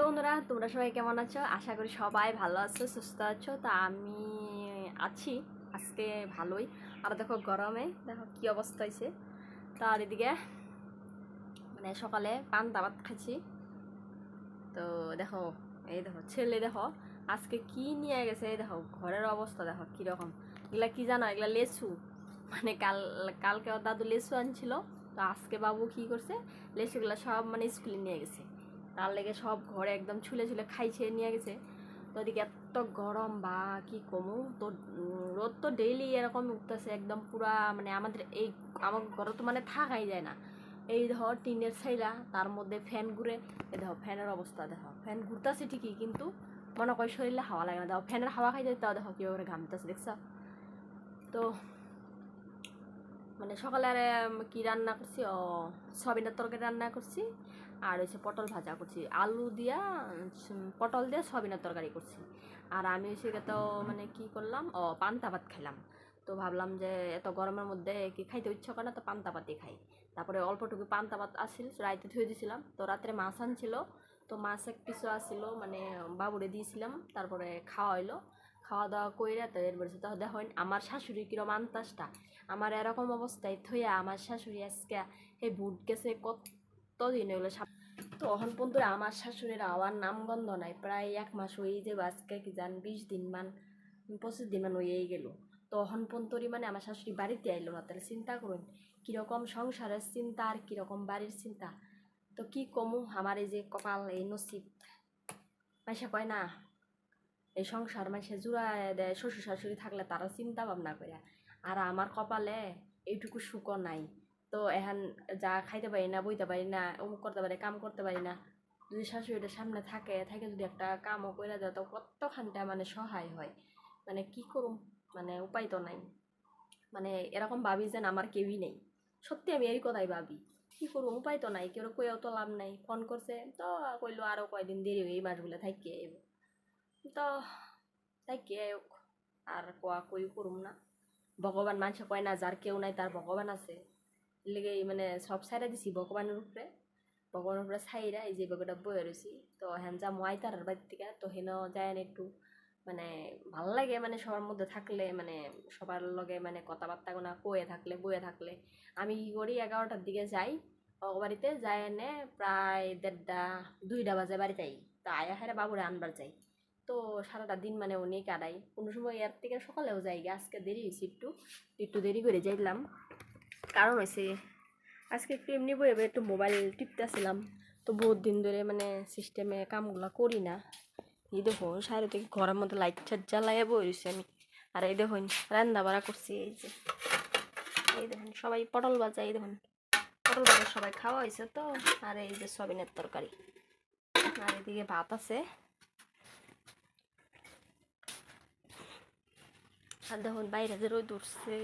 তো বন্ধুরা, তোমরা সবাই কেমন আছো? আশা করি সবাই ভালো আছো, সুস্থ আছো। তা আমি আছি, আজকে ভালোই। আর দেখো, গরমে, দেখো কি অবস্থা হয়েছে তার এদিকে মানে সকালে পান দাবাত খাচ্ছি তো দেখো, এই দেখো, ছেলে দেখো, আজকে কি নিয়ে গেছে, এই দেখো, ঘরের অবস্থা দেখো কীরকম। এগুলা কি জানো? এগুলা লেচু। মানে কাল, কালকে দাদু লেচু আনছিল। তো আজকে বাবু কি করছে? লেচুগুলা সব মানে স্কুলে নিয়ে গেছে। তার লেগে সব ঘরে একদম ছুলে ছুলে খাইছে, নিয়ে গেছে। তো ওদিকে এত গরম, বা কি কমু? তো রোদ তো ডেইলি এরকম উঠতেছে, একদম পুরা মানে আমাদের এই, আমার ঘরে তো মানে থাকাই যায় না। এই ধর টিনের ছাইলা তার মধ্যে ফ্যান ঘুরে এই দেখো ফ্যানের অবস্থা দেখো ফ্যান ঘুরতেছে ঠিকই, কিন্তু মনে করে শরীরে হাওয়া লাগে না। দেখো ফ্যানের হাওয়া খাই যায় তাও দেখো কীভাবে ঘামতেছে, দেখছ? তো মানে সকালে আর কি রান্না করছি? ও, সবিনের তরকারি রান্না করছি। আর হচ্ছে পটল ভাজা করছি। আলু দিয়া পটল দিয়ে সবিনের তরকারি করছি। আর আমি হচ্ছে তো মানে কি করলাম, ও, পান্তা ভাত খাইলাম। তো ভাবলাম যে এত গরমের মধ্যে কি খাইতে ইচ্ছা করে না, তো পান্তা ভাতই খাই। তারপরে অল্পটুকু পান্তা ভাত আসছিল রাইতে ধুয়ে দিয়েছিলাম তো রাত্রে মাছ আনছিল। তো মাছ এক পিসও আসছিল মানে বাবুরে দিয়েছিলাম, তারপরে খাওয়া হইল। খাওয়া দাওয়া কইরা তো এরপরে তো দেখেন আমার শাশুড়ি কিরম আন্তাসটা আমার এরকম অবস্থায় থইয়া আমার শাশুড়ি আজকে, এই বুট গেছে কতদিন হইল সাপ- তো অহন পর্যন্ত আমার শাশুড়ির আওয়ার নামগন্ধ নাই। প্রায় এক মাস হয়ে যে আজকে কি জান বিশ দিন মান পঁচিশ দিন মান হয়েই গেল। তো অহন পর্যন্তই মানে আমার শাশুড়ি বাড়িতে আইলো না, তাহলে চিন্তা করুন, কীরকম সংসারের চিন্তা আর কীরকম বাড়ির চিন্তা। তো কি কমু, আমার এই যে কপাল, এই নসিব। মাইসা কয় না, এই সংসার মাইসে জুড়া দেয়, শ্বশুর শাশুড়ি থাকলে তারা চিন্তা ভাবনা করে আর আমার কপালে এইটুকু সুখও নাই। তো এখন যা খাইতে পারি না, বইতে পারি না, অমুক করতে পারি, কাম করতে পারি না। যদি শাশুড়িটা সামনে থাকে থাকে যদি একটা কামও করে দেয়, তো কতখানটা মানে সহায় হয়? মানে কি করুম? মানে উপায় তো নাই। মানে এরকম ভাবি যেন আমার কেউই নেই। সত্যি আমি এই কথাই ভাবি। কি করব উপায় তো নাই। কেউ কইও তো লাভ নাই। ফোন করছে, তো কইলো আরও কয়দিন দেরি হয়ে এই মাসগুলো থাকিয়ে তো থাকিয়ে আর কোয়া কই করুম না। ভগবান মানুষে কয় না, যার কেউ নাই তার ভগবান আছে। লেগে মানে সব সাইডে দিছি ভগবানের উপরে। ভগবানের উপরে সাইরা এই যে বেগটা বয়ে রয়েছি তো হেন যা মই তার বাড়ির থেকে, তো হেন যায় একটু মানে ভালো লাগে মানে সবার মধ্যে থাকলে মানে সবার লগে মানে কথাবার্তা গোনা, কয়ে থাকলে, বয়ে থাকলে। আমি কি করি, এগারোটার দিকে যাই বাড়িতে যাই এনে প্রায় দেড়টা, দুইটা বাজে বাড়িতে আই। তা আয়া হারে বাবুরে আনবার যাই। তো সারাটা দিন মানে উনি কাটাই কোনো সময় এর থেকে সকালেও যাই। আজকে দেরি হয়েছে একটু একটু দেরি করে যাইলাম। কারণ হয়েছে, আজকে একটু এমনি বয়ে একটু মোবাইল টিপতেছিলাম। তো বহুত দিন ধরে মানে সিস্টেমে কামগুলো করি না। এই দেখুন সাইড থেকে ঘরের মধ্যে লাইট ছাট জ্বালাইয়া বই রয়েছি আমি। আর এই দেখুন, রান্না বাড়া করছি, এই যে। এই দেখুন, সবাই পটল ভাজা, এই দেখুন। পটল ভাজা সবাই খাওয়া হয়েছে তো, আর এই যে সবিনের তরকারি। আর এদিকে ভাত আছে। আর দেখুন, বাইরে যে রোদ উঠছে।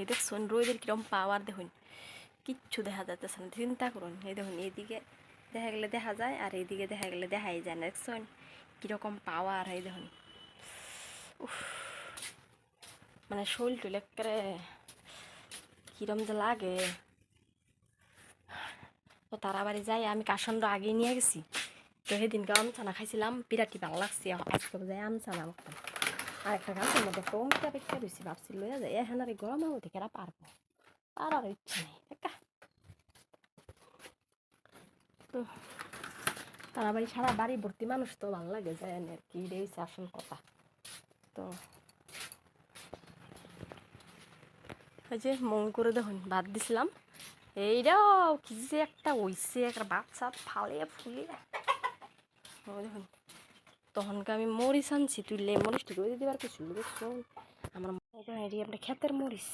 এই দেখুন রোদের কিরম পাওয়ার দেখুন। কিচ্ছু দেখা যাচ্ছে না, চিন্তা করুন। এই দেখুন, এইদিকে দেখা গেলে দেখা যায়, আর এইদিকে দেখা গেলে দেখাই যায় না, দেখছেন? কীরকম পাওয়ার এই দেখুন। উফ মানে শরীর টুল একেবারে কিরম যে লাগে। তো তারা বাড়ি যাই, আমি কাসন্ড আগে নিয়ে গেছি। তো সেদিনকে আমচানা খাইছিলাম বিরাটি ভালো লাগছে আজকে যাই আমচানা মাখতাম আর একটা গাছের মধ্যে অমিতা পেক্ষা রয়েছি ভাবছি লইয়া যায় এখন আর এই গরমের মধ্যে কেরা পারব পারার ইচ্ছা নেই তো তারা বাড়ি সারা বাড়ি ভর্তি মানুষ তো ভালো লাগে যায় আর কি রে হইছে আসল কথা তো ওই যে মন করে দেখুন ভাত দিছিলাম এইটাও কি যে একটা ওইছে একটা বাচ্চা ফুলিয়ে ওই দেখুন তখনকে আমি মরিচ আনছি তুই লে মরিচটি রয়ে দিবার কিছু দেখছ আমার এটি একটা ক্ষেতের মরিচ